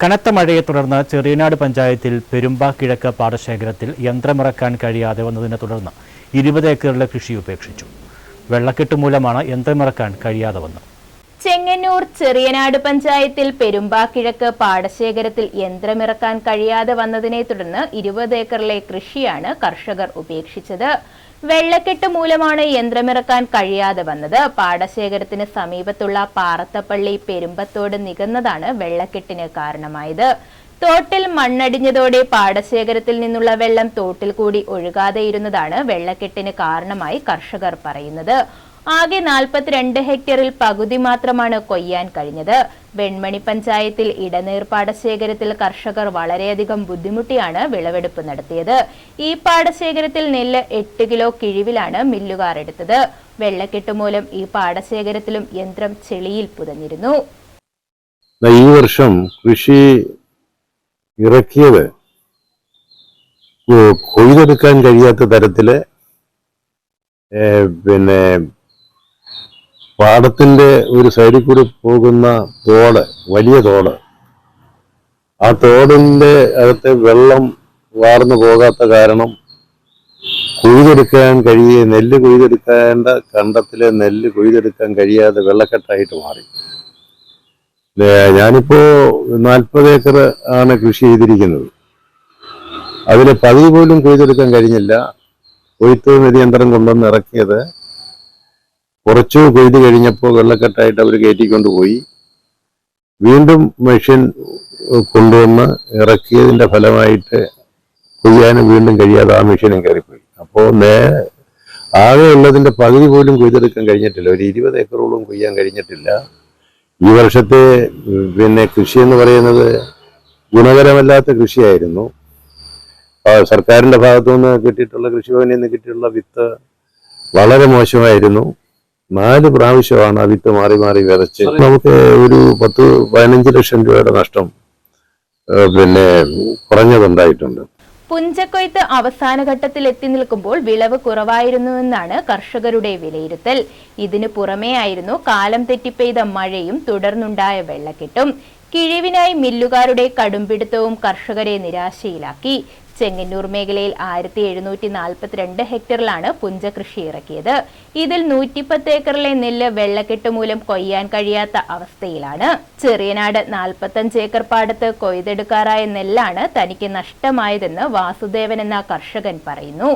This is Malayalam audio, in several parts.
കനത്ത മഴയെ തുടർന്ന് ചെറിയനാട് പഞ്ചായത്തിൽ പെരുമ്പ കിഴക്ക് പാടശേഖരത്തിൽ യന്ത്രമിറക്കാൻ കഴിയാതെ വന്നതിനെ തുടർന്ന് ഇരുപത് ഏക്കറിലെ കൃഷി ഉപേക്ഷിച്ചു. വെള്ളക്കെട്ട് മൂലമാണ് യന്ത്രമിറക്കാൻ കഴിയാതെ വന്നത്. ചെങ്ങന്നൂർ ചെറിയനാട് പഞ്ചായത്തിൽ പെരുമ്പാക്കിഴക്ക് പാടശേഖരത്തിൽ യന്ത്രമിറക്കാൻ കഴിയാതെ വന്നതിനെ തുടർന്ന് ഇരുപത് ഏക്കറിലെ കൃഷിയാണ് കർഷകർ ഉപേക്ഷിച്ചത്. വെള്ളക്കെട്ട് മൂലമാണ് യന്ത്രമിറക്കാൻ കഴിയാതെ വന്നത്. പാടശേഖരത്തിന് സമീപത്തുള്ള പാറത്തപ്പള്ളി പെരുമ്പത്തോട് നികന്നതാണ് വെള്ളക്കെട്ടിന് കാരണമായത്. തോട്ടിൽ മണ്ണടിഞ്ഞതോടെ പാടശേഖരത്തിൽ നിന്നുള്ള വെള്ളം തോട്ടിൽ കൂടി ഒഴുകാതെയിരുന്നതാണ് വെള്ളക്കെട്ടിന് കാരണമായി കർഷകർ പറയുന്നത്. ആകെ നാൽപ്പത്തിരണ്ട് ഹെക്ടറിൽ പകുതി മാത്രമാണ് കൊയ്യാൻ കഴിഞ്ഞത്. വെൺമണി പഞ്ചായത്തിൽ ഇടനീർപ്പാട ശേഖരത്തിൽ കർഷകർ വളരെയധികം ബുദ്ധിമുട്ടിയാണ് വിളവെടുപ്പ് നടത്തിയത്. ഈ പാടശേഖരത്തിൽ നെല്ല് എട്ട് കിലോ കിഴിവിലാണ് മില്ലുകാർ എടുത്തത്. വെള്ളക്കെട്ട് മൂലം ഈ പാടശേഖരത്തിലും യന്ത്രം ചെളിയിൽ പുതഞ്ഞിരുന്നു. ഈ വർഷം കൃഷി ഇറക്കിയത് കൊയ്തെടുക്കാൻ കഴിയാത്ത തരത്തിൽ പിന്നെ പാടത്തിന്റെ ഒരു സൈഡിൽ കൂടി പോകുന്ന തോട് വലിയ തോട്. ആ തോടിന്റെ അകത്തെ വെള്ളം വാർന്നു പോകാത്ത കാരണം കൊയ്തെടുക്കാൻ കഴിയേ നെല്ല് കൊയ്തെടുക്കേണ്ട കണ്ടത്തിലെ നെല്ല് കൊയ്തെടുക്കാൻ കഴിയാതെ വെള്ളക്കെട്ടായിട്ട് മാറി. ഞാനിപ്പോ നാൽപ്പത് ഏക്കർ ആണ് കൃഷി ചെയ്തിരിക്കുന്നത്. അതിൽ പതിവ് പോലും കൊയ്തെടുക്കാൻ കഴിഞ്ഞില്ല. കൊയ്ത്ത് നെതിയന്ത്രം കൊണ്ടുവന്ന് ഇറക്കിയത് കുറച്ചു കൊയ്ത് കഴിഞ്ഞപ്പോൾ വെള്ളക്കെട്ടായിട്ട് അവർ കയറ്റിക്കൊണ്ട് പോയി വീണ്ടും മെഷീൻ കൊണ്ടുവന്ന് ഇറക്കിയതിന്റെ ഫലമായിട്ട് കൊയ്യാനും വീണ്ടും കഴിയാതെ ആ മെഷീനും കയറിപ്പോയി. അപ്പോൾ നേ ആകെ ഉള്ളതിന്റെ പകുതി പോലും കൊയ്തെടുക്കാൻ കഴിഞ്ഞിട്ടില്ല. ഒരു ഇരുപത് ഏക്കറോളം കൊയ്യാൻ കഴിഞ്ഞിട്ടില്ല. ഈ വർഷത്തെ പിന്നെ കൃഷി എന്ന് പറയുന്നത് ഗുണകരമല്ലാത്ത കൃഷിയായിരുന്നു. സർക്കാരിന്റെ ഭാഗത്തു നിന്ന് കിട്ടിയിട്ടുള്ള കൃഷിഭവനിൽ നിന്ന് കിട്ടിയിട്ടുള്ള വിത്ത് വളരെ മോശമായിരുന്നു. നാല് പ്രാവശ്യമാണ് ആ വിത്ത് മാറി മാറി വിതച്ച്. നമുക്ക് ഒരു പത്ത് പതിനഞ്ച് ലക്ഷം രൂപയുടെ നഷ്ടം പിന്നെ കുറഞ്ഞതുണ്ടായിട്ടുണ്ട്. പുഞ്ചക്കൊയ്ത്ത് അവസാന ഘട്ടത്തിൽ എത്തി നിൽക്കുമ്പോൾ വിളവ് കുറവായിരുന്നുവെന്നാണ് കർഷകരുടെ വിലയിരുത്തൽ. ഇതിനു പുറമേയായിരുന്നു കാലം തെറ്റിപ്പെയ്ത മഴയും തുടർന്നുണ്ടായ വെള്ളക്കെട്ടും. കിഴിവിനായി മില്ലുകാരുടെ കടുംപിടുത്തവും കർഷകരെ നിരാശയിലാക്കി. ചെങ്ങന്നൂർ മേഖലയിൽ ആയിരത്തി എഴുന്നൂറ്റി നാൽപ്പത്തിരണ്ട് ഹെക്ടറിലാണ് പുഞ്ച കൃഷി ഇറക്കിയത്. ഇതിൽ നൂറ്റിപ്പത്ത് ഏക്കറിലെ നെല്ല് വെള്ളക്കെട്ട് മൂലം കൊയ്യാൻ കഴിയാത്ത അവസ്ഥയിലാണ്. ചെറിയനാട് നാൽപ്പത്തഞ്ച് ഏക്കർ പാടത്ത് കൊയ്തെടുക്കാറായ നെല്ലാണ് തനിക്ക് നഷ്ടമായതെന്ന് വാസുദേവൻ എന്ന കർഷകൻ പറയുന്നു.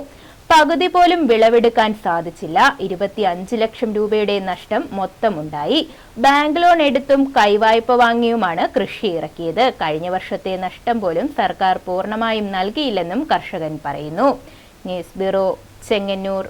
പകുതി പോലും വിളവെടുക്കാൻ സാധിച്ചില്ല. ഇരുപത്തി അഞ്ച് ലക്ഷം രൂപയുടെ നഷ്ടം മൊത്തമുണ്ടായി. ബാങ്ക് ലോൺ എടുത്തും കൈവായ്പ വാങ്ങിയുമാണ് കൃഷി ഇറക്കിയത്. കഴിഞ്ഞ വർഷത്തെ നഷ്ടം പോലും സർക്കാർ പൂർണമായും നൽകിയില്ലെന്നും കർഷകൻ പറയുന്നു. News bureau Chengannur.